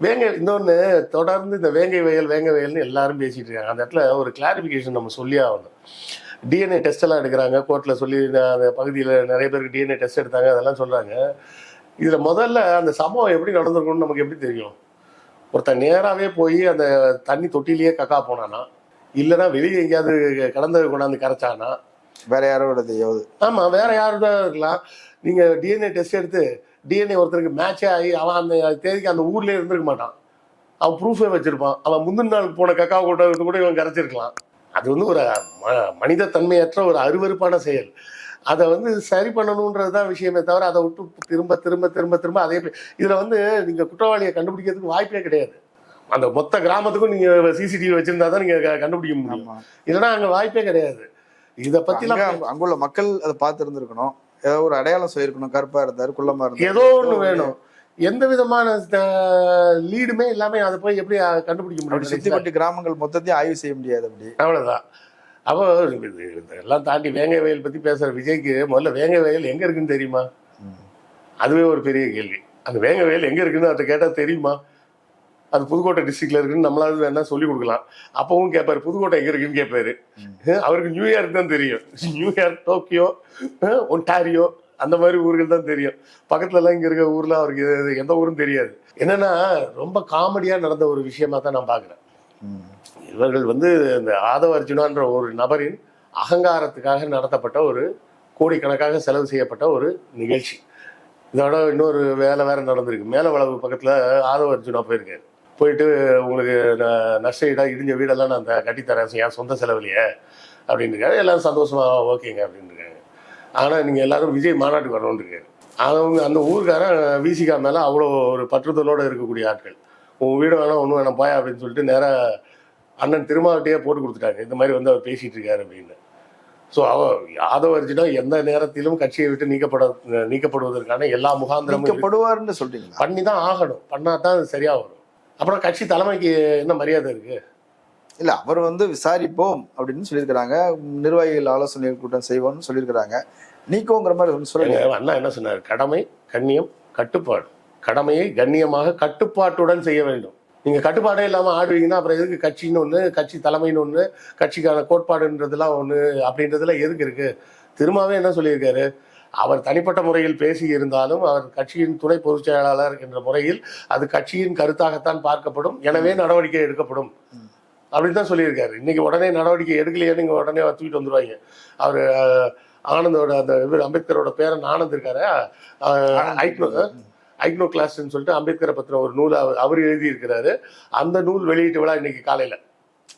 வேங்க இன்னொன்னு தொடர்ந்து இந்த வேங்கை வயல் வேங்கை வயல்னு எல்லாரும் பேசிட்டு இருக்காங்க. அந்த இடத்துல ஒரு கிளாரிபிகேஷன் நம்ம சொல்லி ஆகணும். டிஎன்ஏ டெஸ்ட் எல்லாம் எடுக்கிறாங்க. கோர்ட்ல சொல்லி அந்த பகுதியில் நிறைய பேருக்கு டிஎன்ஏ டெஸ்ட் எடுத்தாங்க. அதெல்லாம் சொல்றாங்க. இதுல முதல்ல அந்த சம்பவம் எப்படி நடந்திருக்கும்னு நமக்கு எப்படி தெரியும்? ஒருத்தன் நேராவே போய் அந்த தண்ணி தொட்டிலேயே கக்கா போனானா? இல்லைன்னா வெளியே எங்கேயாவது கடந்த கொண்டாந்து கரைச்சானா வேற யாரோட தெய்யாவது ஆமா வேற தான் இருக்கலாம். நீங்க டிஎன்ஏ டெஸ்ட் எடுத்து டிஎன்ஏ ஒருத்தருக்கு மேட்சே ஆகி அவன் அந்த தேதிக்கு அந்த ஊர்லயே இருந்திருக்க மாட்டான். அவன் ப்ரூஃபே வச்சிருப்பான். அவன் முந்தின நாளுக்கு போன கக்கா கூட கூட இவன் கரைச்சிருக்கலாம். அது வந்து ஒரு மனித தன்மையற்ற ஒரு அருவருப்பான செயல். அதை வந்து சரி பண்ணணுன்றது தான் விஷயமே தவிர அதை விட்டு திரும்ப திரும்ப திரும்ப திரும்ப அதே இதுல வந்து நீங்க குற்றவாளியை கண்டுபிடிக்கிறதுக்கு வாய்ப்பே கிடையாது. அந்த மொத்த கிராமத்துக்கும் நீங்க சிசிடிவி வச்சிருந்தா தான் நீங்க க- கண்டுபிடிக்க முடியும். இல்லைன்னா அங்க வாய்ப்பே கிடையாது. இதை அங்க- அங்குள்ள மக்கள் அதை பார்த்து இருந்திருக்கணும் ஏதோ ஒரு அடையாளம் சொல்லியிருக்கணும். கருப்பா இருந்தாரு குள்ளமா இருந்தாரு. ஏதோ ஒண்ணு வேணும். எந்த விதமான லீடுமே இல்லாம அதை போய் எப்படி கண்டுபிடிக்க முடியும்? சுத்திப்பட்டு கிராமங்கள் மொத்தத்தையும் ஆய்வு செய்ய முடியாது அப்படி. அவ்வளவுதான். அப்போ இதெல்லாம் தாண்டி வேங்கை வயல் பத்தி பேசுற விஜய்க்கு முதல்ல வேங்கை வயல் எங்க இருக்குன்னு தெரியுமா? அதுவே ஒரு பெரிய கேள்வி. அந்த வேங்கை வயல் எங்க இருக்குன்னு அதை கேட்டா தெரியுமா? அது புதுக்கோட்டை டிஸ்ட்ரிக்ட்ல இருக்குன்னு நம்மளால வேணா சொல்லி கொடுக்கலாம். அப்பவும் கேட்பாரு புதுக்கோட்டை எங்க இருக்குன்னு கேட்பாரு அவருக்கு நியூயார்க் தான் தெரியும். நியூயார்க் டோக்கியோ ஒன்டாரியோ அந்த மாதிரி ஊர்கள் தான் தெரியும். பக்கத்துல எல்லாம் இங்க இருக்க ஊர்ல அவருக்கு எந்த ஊரும் தெரியாது. என்னன்னா ரொம்ப காமெடியா நடந்த ஒரு விஷயமா தான் நான் பாக்குறேன் இவர்கள் வந்து இந்த ஆதவ அர்ஜுனான்ற ஒரு நபரின் அகங்காரத்துக்காக நடத்தப்பட்ட ஒரு கோடிக்கணக்காக செலவு செய்யப்பட்ட ஒரு நிகழ்ச்சி. இதோட இன்னொரு வேலை வேற நடந்திருக்கு. மேல வளவு பக்கத்துல ஆதவ அர்ஜுனா போயிருக்காரு. போயிட்டு உங்களுக்கு ந- நஷ்ட ஈடா இடிஞ்ச வீடெல்லாம் நான் கட்டித்தரேன் என் சொந்த செலவுலையே. அப்படின்னு இருக்காரு எல்லாரும் சந்தோஷமா ஓகேங்க அப்படின்னு இருக்காங்க ஆனா நீங்க எல்லாரும் விஜய் மாநாட்டுக்கு வரணும்னு இருக்காரு அவங்க அந்த ஊருக்காரன் விசிகா மேல அவ்வளோ ஒரு பற்றுதலோட இருக்கக்கூடிய ஆட்கள். உன் வீடு வேணாம் ஒன்றும் வேணாம் போயா அப்படின்னு சொல்லிட்டு நேரா அண்ணன் திருமாவட்டையே போட்டு கொடுத்துட்டாங்க. இந்த மாதிரி வந்து அவர் பேசிட்டு இருக்காரு அப்படின்னு. ஸோ அவ யாதவ அர்ஜுனா எந்த நேரத்திலும் கட்சியை விட்டு நீக்கப்பட நீக்கப்படுவதற்கான எல்லா முகாந்திரமும் இருக்கு. நீக்கப்படுவாருன்னு சொல்றீங்களா? பண்ணி தான் ஆகணும். பண்ணா தான் அது சரியா வரும். அப்புறம் கட்சி தலைமைக்கு என்ன மரியாதை இருக்கு? இல்ல அவர் வந்து விசாரிப்போம் அப்படின்னு சொல்லியிருக்கிறாங்க. நிர்வாகிகள் ஆலோசனை கூட்டம் செய்வோம்னு சொல்லியிருக்கிறாங்க. நீக்கோங்கிற மாதிரி எங்க அண்ணா என்ன சொன்னார்? கடமை கண்ணியம் கட்டுப்பாடு. கடமையை கண்ணியமாக கட்டுப்பாட்டுடன் செய்ய வேண்டும். நீங்க கட்டுப்பாடே இல்லாம ஆடுவீங்கன்னா அப்புறம் எதுக்கு கட்சின்னு ஒண்ணு கட்சி தலைமைன்னு ஒண்ணு கட்சிக்கான கோட்பாடுன்றதெல்லாம் ஒண்ணு அப்படின்றதுலாம் எதுக்கு இருக்கு? திருமாவே என்ன சொல்லியிருக்காரு? அவர் தனிப்பட்ட முறையில் பேசி இருந்தாலும் அவர் கட்சியின் துணை பொதுச் செயலாளர் என்ற முறையில் அது கட்சியின் கருத்தாகத்தான் பார்க்கப்படும். எனவே நடவடிக்கை எடுக்கப்படும். அப்படின்னு தான் சொல்லியிருக்காரு. இன்னைக்கு உடனே நடவடிக்கை எடுக்கலையே நீங்க உடனே தூக்கிட்டு வந்துருவாங்க. அவர் ஆனந்தோட அந்த இவர் அம்பேத்கரோட பேரன் ஆனந்த் இருக்காரு. ஐக்னோ ஐக்னோ கிளாஸ்ன்னு சொல்லிட்டு அம்பேத்கரை பத்தின ஒரு நூல் அவர் அவர் எழுதியிருக்கிறாரு. அந்த நூல் வெளியீட்டு விழா இன்னைக்கு காலையில.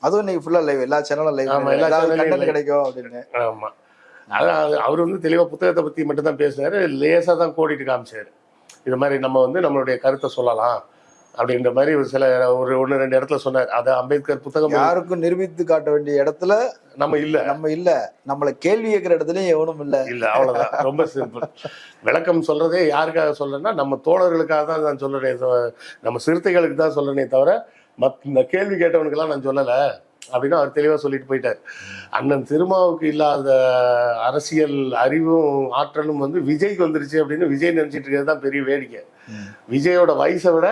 அதுவும் இன்னைக்கு ஃபுல்லா லைவ் எல்லா சேனலும் லைவ் எல்லா. கிடைக்கும் அப்படின்னு. ஆமா. அதான் அது- அவர் வந்து தெளிவா புத்தகத்தை பத்தி மட்டும் தான் பேசினாரு. லேசா தான் கோடிட்டு காமிச்சாரு. இது மாதிரி நம்ம வந்து நம்மளுடைய கருத்தை சொல்லலாம் அப்படின்ற மாதிரி ஒரு சில ஒரு ஒன்று ரெண்டு இடத்துல சொன்னார். அது அம்பேத்கர் புத்தகம் யாருக்கும் நிரூபித்து காட்ட வேண்டிய இடத்துல நம்ம இல்ல. நம்ம இல்ல. நம்மள கேள்வி கேட்கிற இடத்துலயும் எவனும் இல்ல. இல்ல அவ்வளவுதான். ரொம்ப சிம்பிள் விளக்கம் சொல்றதே யாருக்காக சொல்றேன்னா நம்ம தோழர்களுக்காக தான் நான் தவிர- நம்ம சிறுத்தைகளுக்கு தான் சொல்றேனே தவிர மத் இந்த கேள்வி கேட்டவனுக்கெல்லாம் நான் சொல்லல. அப்படின்னு அவர் தெளிவா சொல்லிட்டு போயிட்டார். அண்ணன் திருமாவுக்கு இல்லாத அரசியல் அறிவும் ஆற்றலும் வந்து விஜய்க்கு வந்துருச்சு அப்படின்னு விஜய் நினைச்சிட்டு இருக்கிறது தான் பெரிய வேடிக்கை. விஜயோட வயசை விட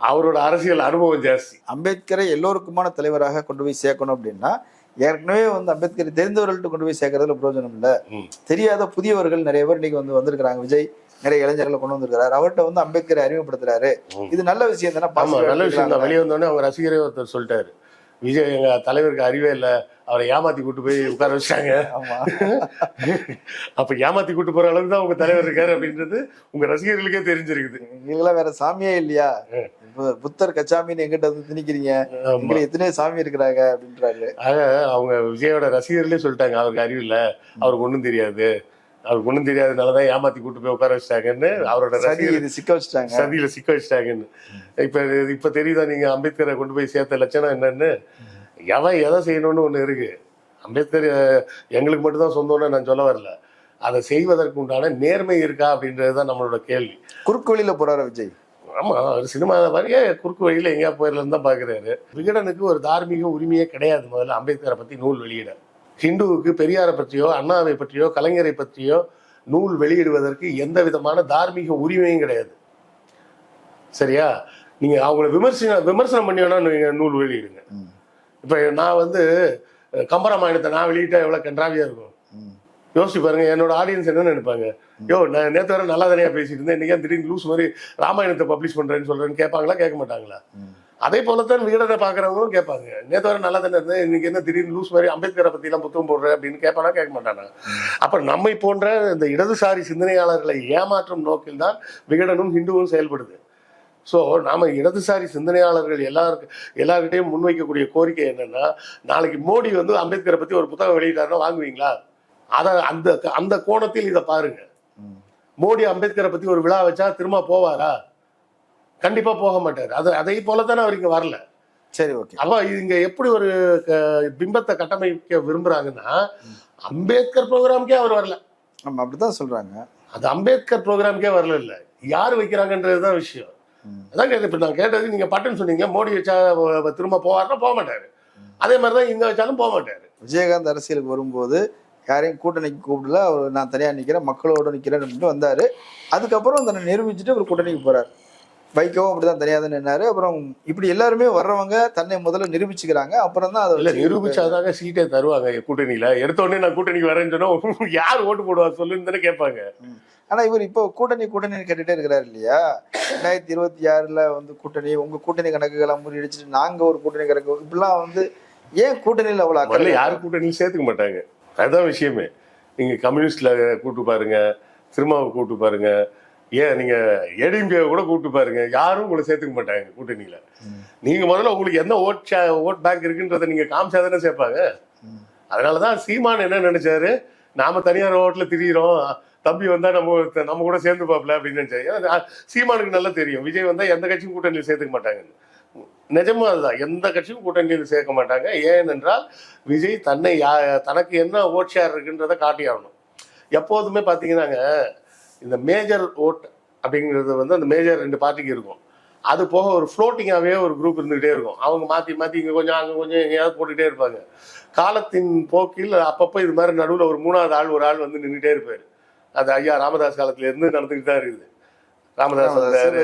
அவரோட அரசியல் அனுபவம் ஜாஸ்தி. அம்பேத்கரை எல்லோருக்குமான தலைவராக கொண்டு போய் சேர்க்கணும் அப்படின்னா ஏற்கனவே வந்து அம்பேத்கரை தெரிந்தவர்கள்ட்ட கொண்டு போய் சேர்க்கறதுல பிரயோஜனம் இல்ல. தெரியாத புதியவர்கள் நிறைய பேர் இன்னைக்கு வந்து வந்திருக்கிறாங்க. விஜய் நிறைய இளைஞர்களை கொண்டு வந்திருக்கிறாரு. அவர்கிட்ட வந்து அம்பேத்கரை அறிமுகப்படுத்துறாரு. இது நல்ல விஷயம் தானே? நல்ல விஷயம் தான். வெளியே வந்தோடனே அவங்க ரசிகரே ஒருத்தர் சொல்லிட்டாரு. விஜய் எங்க தலைவருக்கு அறிவே இல்லை. அவரை ஏமாத்தி கூட்டு போய் உட்கார வச்சாங்க ஆமா. அப்ப ஏமாத்தி கூட்டு போற அளவுக்கு தான் உங்க தலைவர் இருக்காரு அப்படின்றது உங்க ரசிகர்களுக்கே தெரிஞ்சிருக்குது. எங்களுக்கெல்லாம் வேற சாமியே இல்லையா? புத்தர் கச்சாமின்னு எங்கிட்ட வந்து திணிக்கிறீங்க. எத்தனையோ சாமி இருக்கிறாங்க அப்படின்றாரு. ஆக அவங்க விஜயோட ரசிகர்களே சொல்லிட்டாங்க அவருக்கு அறிவு இல்ல. அவருக்கு ஒண்ணும் தெரியாது. அவருக்கு ஒண்ணும் தெரியாதனாலதான் ஏமாத்தி கூட்டு போய் உட்கார வச்சிட்டாங்கன்னு அவரோட ரசிகர் சிக்க வச்சுட்டாங்க. சதியில சிக்க வச்சிட்டாங்கன்னு. இப்ப இப்ப தெரியுதா நீங்க அம்பேத்கரை கொண்டு போய் சேர்த்த லட்சணம் என்னன்னு? எவன் எதை செய்யணும்னு ஒண்ணு இருக்கு. அம்பேத்கர் எங்களுக்கு மட்டும்தான் சொந்தம்னு நான் சொல்ல வரல. அதை செய்வதற்கு உண்டான நேர்மை இருக்கா அப்படின்றது தான் நம்மளோட கேள்வி. குறுக்கு வழியில போறாரு விஜய்? ஆமா அவர் சினிமா மாதிரியே குறுக்கு வழியில எங்கேயா போயிடலன்னு தான் பாக்குறாரு. விகடனுக்கு ஒரு தார்மீக உரிமையே கிடையாது முதல்ல அம்பேத்கரை பத்தி நூல் வெளியிட. ஹிந்துவுக்கு பெரியாரை பற்றியோ அண்ணாவை பற்றியோ கலைஞரை பற்றியோ நூல் வெளியிடுவதற்கு எந்த விதமான தார்மீக உரிமையும் கிடையாது. சரியா? நீங்க அவங்கள விமர்சனம் விமர்சனம் பண்ணி வேணா நீங்க நூல் வெளியிடுங்க. இப்ப நான் வந்து கம்பராமாயணத்தை நான் வெளியிட்டா எவ்வளவு கன்றாவியா இருக்கும். யோசிச்சு பாருங்க என்னோட ஆடியன்ஸ் என்ன நினைப்பாங்க? யோ நான் நேத்து வரை நல்லா தானே பேசிட்டு இருந்தேன் இன்னைக்கு திடீர்னு லூஸ் மாதிரி ராமாயணத்தை பப்ளிஷ் பண்றேன்னு சொல்றேன்னு கேட்பாங்களா கேட்க மாட்டாங்களா? அதே போலத்தான் விகடனை பார்க்குறவங்களும் கேட்பாங்க. நேற்று வரை நல்லா தானே இருந்தேன் இன்னைக்கு என்ன திடீர்னு லூஸ் மாதிரி அம்பேத்கரை பற்றிலாம் புத்தகம் போடுற அப்படின்னு கேட்பானா கேட்க மாட்டானா? அப்போ நம்மை போன்ற இந்த இடதுசாரி சிந்தனையாளர்களை ஏமாற்றும் நோக்கில் தான் விகடனும் ஹிந்துவும் செயல்படுது. ஸோ நாம இடதுசாரி சிந்தனையாளர்கள் எல்லாருக்கு எல்லார்கிட்டையும் முன்வைக்கக்கூடிய கோரிக்கை என்னன்னா நாளைக்கு மோடி வந்து அம்பேத்கரை பற்றி ஒரு புத்தகம் வெளியிட்டாருன்னா வாங்குவீங்களா? அதை அந்த அந்த கோணத்தில் இதை பாருங்க. ம். மோடி அம்பேத்கரை பற்றி ஒரு விழா வச்சா திரும்ப போவாரா? கண்டிப்பா போக மாட்டார். அது அதை போல தானே அவர் இங்க வரல. சரி ஓகே. அப்ப இங்க எப்படி ஒரு பிம்பத்தை கட்டமைக்க விரும்புறாங்கன்னா அம்பேத்கர் ப்ரோக்ராம்க்கே அவர் வரல. நம்ம அப்படிதான் சொல்றாங்க. அது அம்பேத்கர் ப்ரோக்ராம்க்கே வரல இல்ல. யார் வைக்கிறாங்கன்றதுதான் விஷயம். அதான் கேட்க இப்ப நான் கேட்டது நீங்க பட்டுன்னு சொன்னீங்க மோடி வச்சா திரும்ப போவார்னா போக மாட்டாரு. அதே மாதிரிதான் இங்க வச்சாலும் போக மாட்டாரு. விஜயகாந்த் அரசியலுக்கு வரும்போது யாரையும் கூட்டணிக்கு கூப்பிடல அவர் நான் தனியா நிக்கிறேன் மக்களோட நிக்கிறேன் அப்படின்ட்டு வந்தாரு. அதுக்கப்புறம் தன்னை நிரூபிச்சுட்டு அவர் கூட்டணிக்கு போறாரு. வைக்கவும் அப்படிதான் தனியா தான் நின்னாரு அப்புறம் இப்படி எல்லாருமே வர்றவங்க தன்னை முதல்ல நிரூபிச்சுக்கிறாங்க. அப்புறம் தான் அதை இல்ல வச்சு- நிரூபிச்சாதாங்க சீட்டே தருவாங்க கூட்டணியில. எடுத்த உடனே நான் கூட்டணிக்கு வரேன்னு சொன்னா யார் ஓட்டு போடுவா சொல்லுன்னு கேட்பாங்க. ஆனா இவர் இப்போ கூட்டணி கூட்டணி கேட்டுட்டே இருக்கிறாரு இல்லையா? ரெண்டாயிரத்தி இருபத்தி ஆறுல வந்து கூட்டணி உங்க கூட்டணி கணக்குகளை முறியடிச்சுட்டு நாங்க ஒரு கூட்டணி கணக்கு இப்படிலாம் வந்து ஏன் கூட்டணியில் முதல்ல அக்கறை யாரும் கூட்டணியில் சேர்த்துக்க மாட்டாங்க. அதுதான் விஷயமே. நீங்க கம்யூனிஸ்ட்ல கூட்டு பாருங்க திருமாவை கூட்டு பாருங்க ஏன் நீங்க ஏடிஎம்கே கூட கூட்டு பாருங்க. யாரும் உங்களை சேர்த்துக்க மாட்டாங்க கூட்டணியில. நீங்க முதல்ல உங்களுக்கு என்ன ஓட் ஓட் பேங்க் இருக்குன்றதை நீங்க காமிச்சா தானே சேர்ப்பாங்க. அதனாலதான் சீமான் என்ன நினைச்சாரு? நாம தனியார் ஓட்டுல திரியிறோம். தம்பி வந்தா நம்ம நம்ம கூட சேர்ந்து பாப்பல அப்படின்னு நினைச்சாரு. சீமானுக்கு நல்லா தெரியும். விஜய் வந்தா எந்த கட்சியும் கூட்டணியில் சேர்த்துக்க மாட்டாங்க. நிஜமும் அதுதான். எந்த கட்சியும் கூட்டணியில் சேர்க்க மாட்டாங்க. ஏனென்றால் விஜய் தன்னை யா தனக்கு என்ன ஓட் ஷேர் இருக்குன்றதை காட்டி ஆகணும். எப்போதுமே பார்த்தீங்கன்னாங்க இந்த மேஜர் ஓட் அப்படிங்கிறது வந்து அந்த மேஜர் ரெண்டு பார்ட்டிக்கு இருக்கும். அது போக ஒரு ஃப்ளோட்டிங்காகவே ஒரு குரூப் இருந்துகிட்டே இருக்கும். அவங்க மாற்றி மாற்றி இங்கே கொஞ்சம் அங்கே கொஞ்சம் எங்கேயாவது போட்டுக்கிட்டே இருப்பாங்க. காலத்தின் போக்கில் அப்பப்போ இது மாதிரி நடுவில் ஒரு மூணாவது ஆள் ஒரு ஆள் வந்து நின்றுட்டே இருப்பார். அது ஐயா ராமதாஸ் காலத்துல இருந்து நடந்துக்கிட்டு தான் இருக்குது. ராமதாஸ் வந்தாரு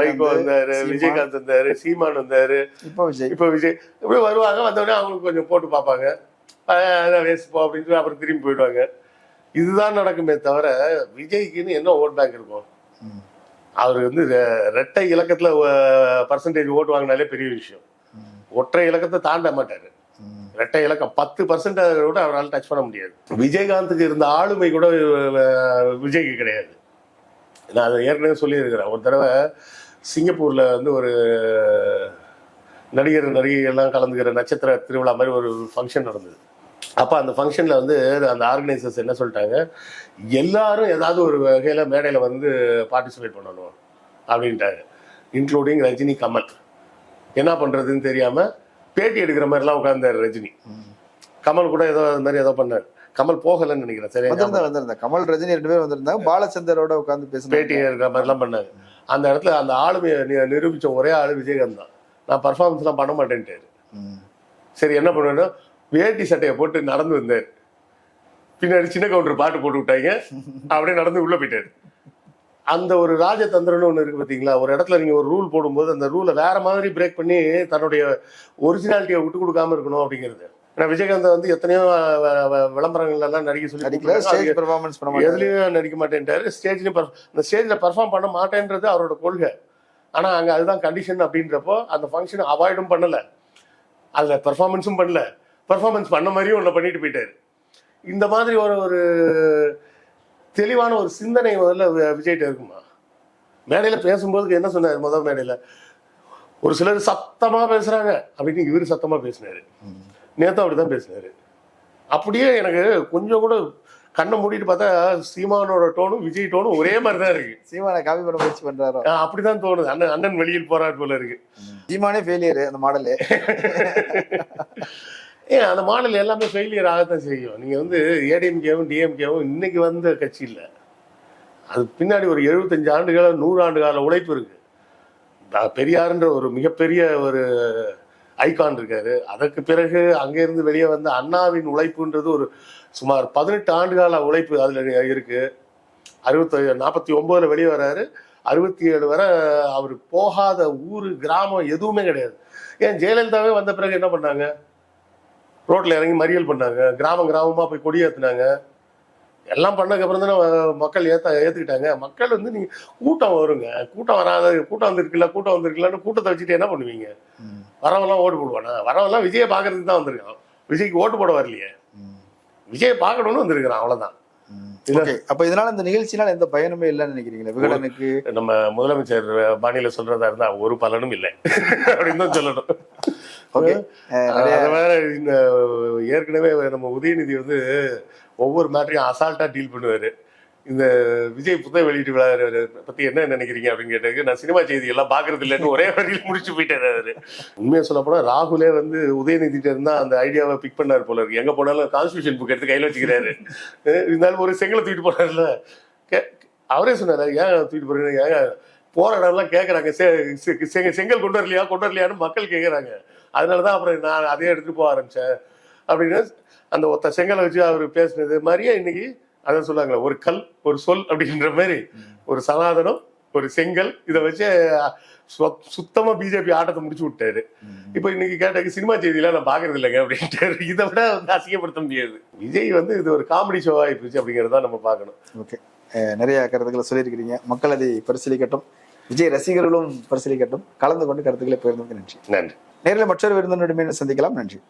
வைகோ, வந்தாரு. விஜயகாந்த் வந்தாரு சீமான் வந்தாரு. இப்போ விஜய். இப்போ விஜய். இப்படி வருவாங்க வந்தோடனே அவங்களுக்கு கொஞ்சம் போட்டு பார்ப்பாங்க. வேஸ்ட் போ அப்படின்னு சொல்லி அப்புறம் திரும்பி போயிடுவாங்க. இதுதான் நடக்குமே தவிர விஜய்க்குன்னு என்ன ஓட் பேங்க் இருக்கும். அவர் வந்து ரெட்டை இலக்கத்துல பர்சன்டேஜ் ஓட்டு வாங்கினாலே பெரிய விஷயம். ஒற்றை இலக்கத்தை தாண்ட மாட்டாரு. ரெட்டை இலக்கம் பத்து பர்சன்ட் கூட அவரால் டச் பண்ண முடியாது. விஜயகாந்துக்கு இருந்த ஆளுமை கூட விஜய்க்கு கிடையாது. நான் அதை ஏற்கனவே சொல்லியிருக்கிறேன். ஒரு தடவை சிங்கப்பூர்ல வந்து ஒரு நடிகர் நடிகை எல்லாம் கலந்துக்கிற நட்சத்திர திருவிழா மாதிரி ஒரு ஃபங்க்ஷன் நடந்தது. அப்போ அந்த ஃபங்க்ஷனில் வந்து அந்த ஆர்கனைசர்ஸ் என்ன சொல்லிட்டாங்க? எல்லாரும் ஏதாவது ஒரு வகையில் மேடையில் வந்து பார்ட்டிசிபேட் பண்ணணும் அப்படின்ட்டாங்க. இன்க்ளூடிங் ரஜினி கமல். என்ன பண்ணுறதுன்னு தெரியாமல் பேட்டி எடுக்கிற மாதிரிலாம் உட்கார்ந்தாரு ரஜினி. கமல் கூட ஏதோ அது மாதிரி ஏதோ பண்ணார். கமல் போகலைன்னு நினைக்கிறேன். சரியா வந்திருந்தா வந்திருந்தா. கமல் ரஜினி ரெண்டு பேரும் வந்திருந்தாங்க. பாலச்சந்தரோட உட்கார்ந்து பேட்டி பேசினாங்க எடுக்கிற மாதிரிலாம் பண்ணாங்க அந்த இடத்துல அந்த ஆளுமையை நி- நிரூபிச்ச ஒரே ஆளு விஜயகாந்த் தான். நான் பர்ஃபார்மன்ஸ்லாம் பண்ண மாட்டேன்ட்டாரு. சரி என்ன பண்ணுவேன்னா வேட்டி சட்டையை போட்டு நடந்து வந்தார் பின்னாடி சின்ன கவுண்டர் பாட்டு போட்டு விட்டாங்க. அப்படியே நடந்து உள்ள போயிட்டாரு அந்த ஒரு ராஜதந்திரம்னு ஒன்று இருக்கு பார்த்தீங்களா ஒரு இடத்துல நீங்கள் ஒரு ரூல் போடும்போது அந்த ரூலை வேற மாதிரி பிரேக் பண்ணி தன்னுடைய ஒரிஜினாலிட்டியை விட்டு கொடுக்காம இருக்கணும் அப்படிங்கிறது. ஏன்னா விஜயகாந்த் வந்து எத்தனையோ அஹ், வ- வ- விளம்பரங்கள்ல எல்லாம் நடிக்க சொல்லி நடிக்கல. ஸ்டேஜ் பெர்ஃபார்மன்ஸ் பண்ண எதுலயும் நடிக்க மாட்டேன்ட்டாரு. ஸ்டேஜ்லயும் இந்த ஸ்டேஜ்ல பெர்ஃபார்ம் பண்ண மாட்டேன்றது அவரோட கொள்கை. ஆனா அங்க அதுதான் கண்டிஷன் அப்படின்றப்போ அந்த ஃபங்க்ஷன் அவாய்டும் பண்ணல. அதுல பெர்ஃபார்மன்ஸும் பண்ணல. பெர்ஃபார்மன்ஸ் பண்ண மாதிரியும் ஒன்று பண்ணிட்டு போயிட்டாரு. இந்த மாதிரி ஒரு ஒரு தெளிவான ஒரு சிந்தனை முதல்ல விஜய்கிட்ட இருக்குமா? மேடையில பேசும்போது என்ன சொன்னார் முதல் மேடையில? ஒரு சிலர் சத்தமா பேசுறாங்க அப்படின்னு இவரு சத்தமா பேசினாரு. நேத்து அப்படிதான் பேசினாரு. அப்படியே எனக்கு கொஞ்சம் கூட கண்ணை மூடிட்டு பார்த்தா சீமானோட டோனும் விஜய் டோனும் ஒரே மாதிரி தான் இருக்கு. சீமானை காப்பி பண்ண முயற்சி பண்றாரோ? அப்படிதான் தோணுது. அண்ணன் அண்ணன் வெளியில் போறாரு போல இருக்கு. சீமானே ஃபெயிலியர் அந்த மாடலு. ஏன் அந்த மாடல் எல்லாமே ஃபெயிலியர் ஆகத்தான் செய்யும். நீங்கள் வந்து ஏடிஎம்கேவும் டிஎம்கேவும் இன்னைக்கு வந்த கட்சி இல்லை அது பின்னாடி ஒரு எழுபத்தஞ்சு ஆண்டுகால நூறு ஆண்டு கால உழைப்பு இருக்குது பெரியாருன்ற ஒரு மிகப்பெரிய ஒரு ஐகான் இருக்காரு. அதற்கு பிறகு அங்கேருந்து வெளியே வந்த அண்ணாவின் உழைப்புன்றது ஒரு சுமார் பதினெட்டு ஆண்டு கால உழைப்பு அதில் இருக்குது அறுபத்தி நாற்பத்தி ஒம்போதில் வெளியே வர்றாரு அறுபத்தி ஏழு வரை அவர் போகாத ஊர் கிராமம் எதுவுமே கிடையாது. ஏன் ஜெயலலிதாவே வந்த பிறகு என்ன பண்ணாங்க? ரோட்ல இறங்கி மறியல் பண்ணாங்க. கிராமம் கிராமமா போய் கொடியேத்துனாங்க. எல்லாம் பண்ணதுக்கு அப்புறம் தானே மக்கள் ஏத்த ஏத்துக்கிட்டாங்க. மக்கள் வந்து நீங்க கூட்டம் வருங்க. கூட்டம் வராத கூட்டம் வந்திருக்குல்ல கூட்டம் வந்திருக்குல்லன்னு கூட்டத்தை வச்சுட்டு என்ன பண்ணுவீங்க? வரவெல்லாம் ஓட்டு போடுவானா? வரவெல்லாம் விஜயை பார்க்கறதுக்கு தான் வந்திருக்கான். விஜய்க்கு ஓட்டு போட வரலையே. விஜயை பார்க்கணும்னு வந்திருக்கிறான். ஓகே. அப்ப இதனால இந்த நிகழ்ச்சினால எந்த பயனுமே இல்லைன்னு நினைக்கிறீங்களா? விகடனுக்கு? நம்ம முதலமைச்சர் பாணியில சொல்றதா இருந்தா ஒரு பலனும் இல்லை. அப்படின்னு தான் சொல்லணும். அது வேற இந்த ஏற்கனவே நம்ம உதயநிதி வந்து ஒவ்வொரு மேட்டரையும் அசால்ட்டா டீல் பண்ணுவாரு. இந்த விஜய் புத்தக வெளியீட்டு விழா பத்தி என்ன நினைக்கிறீங்க அப்படின்னு கேட்டதுக்கு நான் சினிமா செய்தி எல்லாம் பாக்குறது இல்லைன்னு ஒரே வரியில் முடிச்சு போயிட்டாரு அவரு. உண்மையா சொல்ல போனா ராகுலே வந்து உதயநிதிட்ட இருந்தா அந்த ஐடியாவை பிக் பண்ணாரு போல இருக்கு. எங்க போனாலும் கான்ஸ்டியூஷன் புக் எடுத்து கையில வச்சுக்கிறாரு. இருந்தாலும் ஒரு செங்கலை தூக்கிட்டு போனார்ல. அவரே சொன்னாரு ஏன் தூக்கிட்டு போறீங்க? ஏன் போற இடம்லாம் கேட்கறாங்க செ- செ- செங்க- செங்கல் கொண்டு வரலையா கொண்டு வரலையான்னு மக்கள் கேட்கறாங்க அதனாலதான் அப்புறம் நான் அதே எடுத்துட்டு போக ஆரம்பிச்சேன். அப்படின்னு அந்த ஒத்த செங்கலை வச்சு அவர் பேசினது மாதிரியே இன்னைக்கு அதான் சொல்லுவாங்களே ஒரு கல் ஒரு சொல் அப்படின்ற மாதிரி ஒரு சனாதனம் ஒரு செங்கல் இதை வச்சு சுத்தமா பிஜேபி ஆட்டத்தை முடிச்சு விட்டாரு. இப்போ இன்னைக்கு கேட்டாக்க சினிமா செய்தியெல்லாம் நான் பாக்குறது இல்லைங்க அப்படின்ட்டு இதை விட வந்து அசிங்கப்படுத்த முடியாது. விஜய் வந்து இது ஒரு காமெடி ஷோவாக ஆயிப்போச்சு அப்படிங்கறத நம்ம பார்க்கணும். ஓகே நிறைய கருத்துக்களை சொல்லியிருக்கிறீங்க. மக்கள் அதை பரிசீலிக்கட்டும். விஜய் ரசிகர்களும் பரிசீலிக்கட்டும். கலந்து கொண்டு கருத்துக்களை பகிர்ந்ததுக்கு நன்றி. நன்றி. நேரில் மற்றொரு விருந்தினருடன் சந்திக்கலாம். நன்றி.